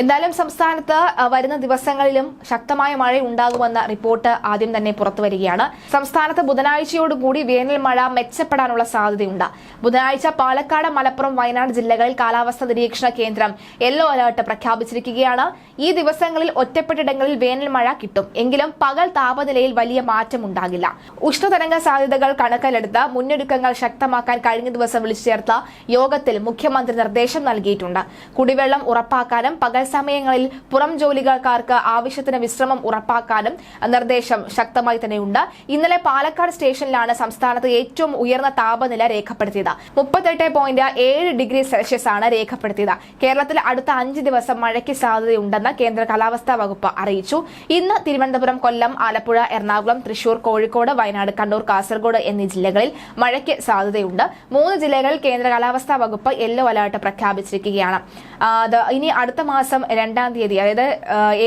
എന്തായാലും സംസ്ഥാനത്ത് വരുന്ന ദിവസങ്ങളിലും ശക്തമായ മഴ ഉണ്ടാകുമെന്ന റിപ്പോർട്ട് ആദ്യം തന്നെ പുറത്തു വരികയാണ്. സംസ്ഥാനത്ത് ബുധനാഴ്ചയോടുകൂടി വേനൽ മഴ മെച്ചപ്പെടാനുള്ള സാധ്യതയുണ്ട്. ബുധനാഴ്ച പാലക്കാട് മലപ്പുറം വയനാട് ജില്ലകളിൽ കാലാവസ്ഥാ നിരീക്ഷണ കേന്ദ്രം യെല്ലോ അലർട്ട് പ്രഖ്യാപിച്ചിരിക്കുകയാണ്. ഈ ദിവസങ്ങളിൽ ഒറ്റപ്പെട്ടിടങ്ങളിൽ വേനൽ മഴ കിട്ടും. എങ്കിലും പകൽ താപനിലയിൽ വലിയ മാറ്റം ഉണ്ടാകില്ല. ഉഷ്ണതരംഗ സാധ്യതകൾ കണക്കിലെടുത്ത് മുന്നൊരുക്കങ്ങൾ ശക്തമാക്കാൻ കഴിഞ്ഞ ദിവസം വിളിച്ചു ചേർത്ത യോഗത്തിൽ മുഖ്യമന്ത്രി നിർദ്ദേശം നൽകിയിട്ടുണ്ട്. കുടിവെള്ളം ഉറപ്പാക്കാനും പകൽ സമയങ്ങളിൽ പുറം ജോലിക്കാർക്ക് ആവശ്യത്തിന് വിശ്രമം ഉറപ്പാക്കാനും നിർദ്ദേശം ശക്തമായി തന്നെയുണ്ട്. ഇന്നലെ പാലക്കാട് സ്റ്റേഷനിലാണ് സംസ്ഥാനത്ത് ഏറ്റവും ഉയർന്ന താപനില രേഖപ്പെടുത്തിയത്. മുപ്പത്തെട്ട് പോയിന്റ് ഏഴ് ഡിഗ്രി സെൽഷ്യസ് ആണ് രേഖപ്പെടുത്തിയത്. കേരളത്തിൽ അടുത്ത അഞ്ച് ദിവസം മഴയ്ക്ക് സാധ്യതയുണ്ടെന്ന് കേന്ദ്ര കാലാവസ്ഥാ വകുപ്പ് അറിയിച്ചു. ഇന്ന് തിരുവനന്തപുരം കൊല്ലം ആലപ്പുഴ എറണാകുളം തൃശൂർ കോഴിക്കോട് വയനാട് കണ്ണൂർ കാസർഗോഡ് എന്നീ ജില്ലകളിൽ മഴയ്ക്ക് സാധ്യതയുണ്ട്. മൂന്ന് ജില്ലകളിൽ കേന്ദ്ര കാലാവസ്ഥാ വകുപ്പ് യെല്ലോ അലർട്ട് പ്രഖ്യാപിച്ചിരിക്കുകയാണ്. ഇനി അടുത്ത മാസം രണ്ടാം തീയതി അതായത്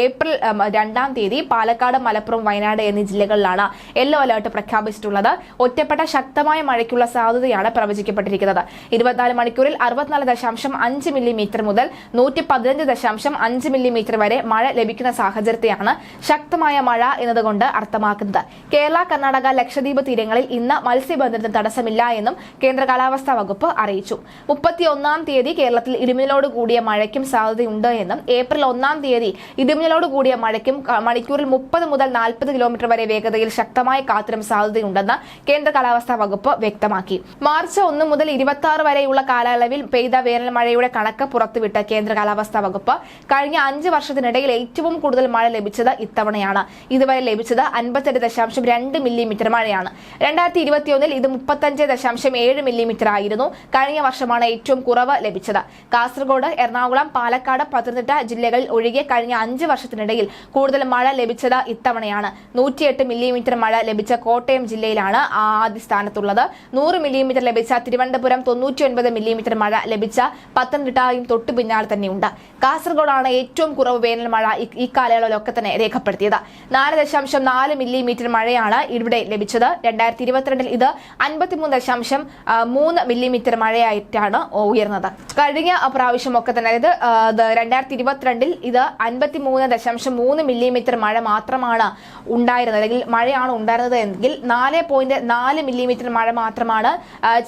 ഏപ്രിൽ രണ്ടാം തീയതി പാലക്കാട് മലപ്പുറം വയനാട് എന്നീ ജില്ലകളിലാണ് യെല്ലോ അലേർട്ട് പ്രഖ്യാപിച്ചിട്ടുള്ളത്. ഒറ്റപ്പെട്ട ശക്തമായ മഴയ്ക്കുള്ള സാധ്യതയാണ് പ്രവചിക്കപ്പെട്ടിരിക്കുന്നത്. ഇരുപത്തിനാല് മണിക്കൂറിൽ അറുപത്തിനാല് ദശാംശം അഞ്ച് മില്ലിമീറ്റർ മുതൽ നൂറ്റി പതിനഞ്ച് ദശാംശം അഞ്ച് മില്ലിമീറ്റർ വരെ മഴ ലഭിക്കുന്ന സാഹചര്യത്തെയാണ് ശക്തമായ മഴ എന്നതുകൊണ്ട് അർത്ഥമാക്കുന്നത്. കേരള കർണാടക ലക്ഷദ്വീപ് തീരങ്ങളിൽ ഇന്ന് മത്സ്യബന്ധനത്തിന് തടസ്സമില്ല എന്നും കേന്ദ്ര കാലാവസ്ഥാ വകുപ്പ് അറിയിച്ചു. മുപ്പത്തിയൊന്നാം തീയതി കേരളത്തിൽ ഇടിമിന്നലോട് കൂടിയ മഴയ്ക്കും സാധ്യതയുണ്ട് എന്നും ഏപ്രിൽ ഒന്നാം തീയതി ഇടിമിന്നലോട് കൂടിയ മഴയ്ക്കും മണിക്കൂറിൽ മുപ്പത് മുതൽ നാൽപ്പത് കിലോമീറ്റർ വരെ വേഗതയിൽ ശക്തമായ കാറ്റിനും സാധ്യതയുണ്ടെന്ന് കേന്ദ്ര കാലാവസ്ഥാ വകുപ്പ് വ്യക്തമാക്കി. മാർച്ച് ഒന്ന് മുതൽ ഇരുപത്തി ആറ് വരെയുള്ള കാലയളവിൽ പെയ്ത വേനൽ മഴയുടെ കണക്ക് പുറത്തുവിട്ട കേന്ദ്ര കാലാവസ്ഥാ വകുപ്പ് കഴിഞ്ഞ അഞ്ച് വർഷത്തിനിടയിൽ ഏറ്റവും കൂടുതൽ മഴ ലഭിച്ചത് ഇത്തവണയാണ്. ഇതുവരെ ലഭിച്ചത് അൻപത്തെട്ട് ദശാംശം രണ്ട് മില്ലിമീറ്റർ മഴയാണ്. രണ്ടായിരത്തി ഇരുപത്തിയൊന്നിൽ ഇത് മുപ്പത്തഞ്ച് ദശാംശം ഏഴ് മില്ലിമീറ്റർ ആയിരുന്നു. കഴിഞ്ഞ വർഷമാണ് ഏറ്റവും കുറവ് ലഭിച്ചത്. കാസർഗോഡ് എറണാകുളം പാലക്കാട് പത്തനംതിട്ട ജില്ലകളിൽ ഒഴികെ കഴിഞ്ഞ അഞ്ച് വർഷത്തിനിടയിൽ കൂടുതൽ മഴ ലഭിച്ചത് ഇത്തവണയാണ്. നൂറ്റിയെട്ട് മില്ലിമീറ്റർ മഴ ലഭിച്ച കോട്ടയം ജില്ലയിലാണ് ആദ്യ സ്ഥാനത്തുള്ളത്. നൂറ് മില്ലിമീറ്റർ ലഭിച്ച തിരുവനന്തപുരം തൊണ്ണൂറ്റിയൊൻപത് മില്ലിമീറ്റർ മഴ ലഭിച്ച പത്തനംതിട്ടയും തൊട്ടു പിന്നാലെ തന്നെയുണ്ട്. കാസർഗോഡാണ് ഏറ്റവും കുറവ് വേനൽ മഴ ഈ- കാലയളവിലൊക്കെ തന്നെ രേഖപ്പെടുത്തിയത്. നാല് ദശാംശം നാല് മില്ലിമീറ്റർ മഴയാണ് ഇവിടെ ലഭിച്ചത്. രണ്ടായിരത്തി ഇരുപത്തിരണ്ടിൽ ഇത് അൻപത്തിമൂന്ന് ദശാംശം മൂന്ന് മില്ലിമീറ്റർ മഴയായിട്ടാണ് ഉയർന്നത്. കഴിഞ്ഞ പ്രാവശ്യം ഒക്കെ തന്നെ അതായത് ഇത് രണ്ടായിരത്തി ഇരുപത്തിരണ്ടിൽ ഇത് അൻപത്തിമൂന്ന് ദശാംശം മൂന്ന് മില്ലിമീറ്റർ മഴ മാത്രമാണ് ഉണ്ടായിരുന്നത്. അല്ലെങ്കിൽ മഴയാണ് ഉണ്ടായിരുന്നത് എങ്കിൽ നാല് പോയിന്റ് നാല് മില്ലിമീറ്റർ മഴ മാത്രമാണ്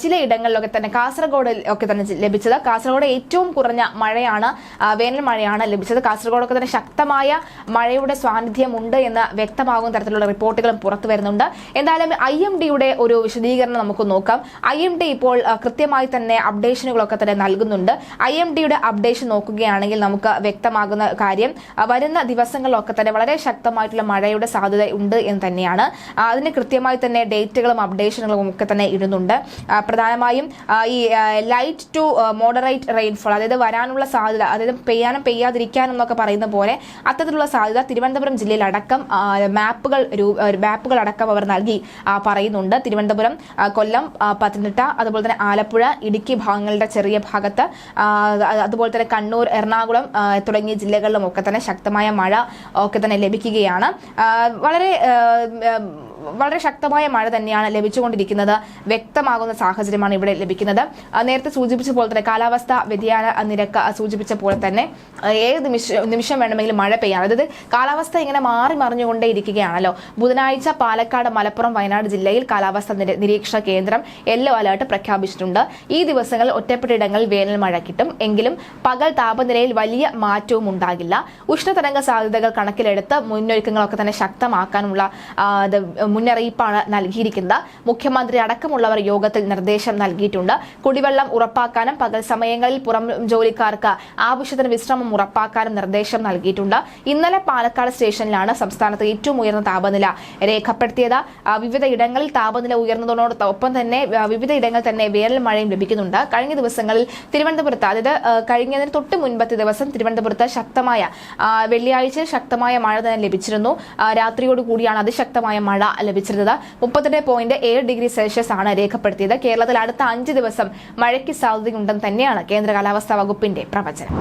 ചിലയിടങ്ങളിലൊക്കെ തന്നെ കാസർഗോഡ് ഒക്കെ തന്നെ ലഭിച്ചത്. കാസർഗോഡ് ഏറ്റവും കുറഞ്ഞ മഴയാണ് വേനൽ മഴയാണ് ലഭിച്ചത്. കാസർഗോഡൊക്കെ തന്നെ ശക്തമായ മഴയുടെ സാന്നിധ്യമുണ്ട് എന്ന് വ്യക്തമാകുന്ന തരത്തിലുള്ള റിപ്പോർട്ടുകളും പുറത്തു വരുന്നുണ്ട്. എന്തായാലും ഐ എം ഡിയുടെ ഒരു വിശദീകരണം നമുക്ക് നോക്കാം. ഐ എം ഡി ഇപ്പോൾ കൃത്യമായി തന്നെ അപ്ഡേഷനുകളൊക്കെ തന്നെ നൽകുന്നുണ്ട്. ഐ എം ഡിയുടെ അപ്ഡേഷൻ നോക്കുകയാണെങ്കിൽ നമുക്ക് വ്യക്തമാകുന്ന കാര്യം. വരുന്ന ദിവസങ്ങളിലൊക്കെ തന്നെ വളരെ ശക്തമായിട്ടുള്ള മഴയുടെ സാധ്യത ഉണ്ട് എന്ന് തന്നെയാണ്. അതിന് കൃത്യമായി തന്നെ ഡേറ്റുകളും അപ്ഡേഷനുകളും ഒക്കെ തന്നെ ഇടുന്നുണ്ട്. പ്രധാനമായും ഈ ലൈറ്റ് ടു മോഡറേറ്റ് റെയിൻഫോൾ അതായത് വരാനുള്ള സാധ്യത അതായത് പെയ്യാനും പെയ്യാതിരിക്കാനും എന്നൊക്കെ പറയുന്ന പോലെ അത്തരത്തിലുള്ള സാധ്യത തിരുവനന്തപുരം ജില്ലയിൽ അടക്കം മാപ്പുകൾ മാപ്പുകൾ അടക്കം അവർ നൽകി പറയുന്നുണ്ട്. തിരുവനന്തപുരം കൊല്ലം പത്തനംതിട്ട അതുപോലെ തന്നെ ആലപ്പുഴ ഇടുക്കി ഭാഗങ്ങളുടെ ചെറിയ ഭാഗത്ത് അതുപോലെ തന്നെ കണ്ണൂർ എറണാകുളം തുടങ്ങിയ ജില്ലകളിലും ഒക്കെ തന്നെ ശക്തമായ മഴ ഒക്കെ തന്നെ ലഭിക്കുകയാണ്. വളരെ വളരെ ശക്തമായ മഴ തന്നെയാണ് ലഭിച്ചുകൊണ്ടിരിക്കുന്നത്. വ്യക്തമാകുന്ന സാഹചര്യമാണ് ഇവിടെ ലഭിക്കുന്നത്. നേരത്തെ സൂചിപ്പിച്ച പോലെ തന്നെ കാലാവസ്ഥ വ്യതിയാന നിരക്ക് സൂചിപ്പിച്ച പോലെ തന്നെ ഏത് നിമിഷം നിമിഷം വേണമെങ്കിലും മഴ പെയ്യാം. അതായത് കാലാവസ്ഥ ഇങ്ങനെ മാറി മറിഞ്ഞുകൊണ്ടേ ഇരിക്കുകയാണല്ലോ ബുധനാഴ്ച പാലക്കാട് മലപ്പുറം വയനാട് ജില്ലയിൽ കാലാവസ്ഥ നിരീക്ഷണ കേന്ദ്രം യെല്ലോ അലേർട്ട് പ്രഖ്യാപിച്ചിട്ടുണ്ട്. ഈ ദിവസങ്ങളിൽ ഒറ്റപ്പെട്ടിടങ്ങളിൽ വേനൽ മഴ കിട്ടും. എങ്കിലും പകൽ താപനിലയിൽ വലിയ മാറ്റവും ഉണ്ടാകില്ല ഉഷ്ണതരംഗ സാധ്യതകൾ കണക്കിലെടുത്ത് മുന്നൊരുക്കങ്ങളൊക്കെ തന്നെ ശക്തമാക്കാനുള്ള മുന്നറിയിപ്പാണ് നൽകിയിരിക്കുന്നത്. മുഖ്യമന്ത്രി അടക്കമുള്ളവർ യോഗത്തിൽ നിർദ്ദേശം നൽകിയിട്ടുണ്ട്. കുടിവെള്ളം ഉറപ്പാക്കാനും പകൽ സമയങ്ങളിൽ പുറം ജോലിക്കാർക്ക് ആവശ്യത്തിന് വിശ്രമം ഉറപ്പാക്കാനും നിർദ്ദേശം നൽകിയിട്ടുണ്ട്. ഇന്നലെ പാലക്കാട് സ്റ്റേഷനിലാണ് സംസ്ഥാനത്ത് ഏറ്റവും ഉയർന്ന താപനില രേഖപ്പെടുത്തിയത്. വിവിധ ഇടങ്ങളിൽ താപനില ഉയർന്നതോടൊപ്പം തന്നെ വിവിധ ഇടങ്ങളിൽ തന്നെ വേനൽ മഴയും ലഭിക്കുന്നുണ്ട്. കഴിഞ്ഞ ദിവസങ്ങളിൽ തിരുവനന്തപുരത്ത് അതായത് കഴിഞ്ഞതിന് തൊട്ട് മുൻപത്തെ ദിവസം തിരുവനന്തപുരത്ത് ശക്തമായ വെള്ളിയാഴ്ച ശക്തമായ മഴ തന്നെ ലഭിച്ചിരുന്നു. രാത്രിയോടുകൂടിയാണ് രാത്രിയോട് കൂടിയാണ് അതിശക്തമായ മഴ ലഭിച്ചിരുന്നത്. മുപ്പത്തെട്ട് പോയിന്റ് ഏഴ് ഡിഗ്രി സെൽഷ്യസ് ആണ് രേഖപ്പെടുത്തിയത്. കേരളത്തിൽ അടുത്ത അഞ്ച് ദിവസം മഴയ്ക്ക് സാധ്യതയുണ്ടെന്ന് തന്നെയാണ് കേന്ദ്ര കാലാവസ്ഥാ വകുപ്പിന്റെ പ്രവചനം.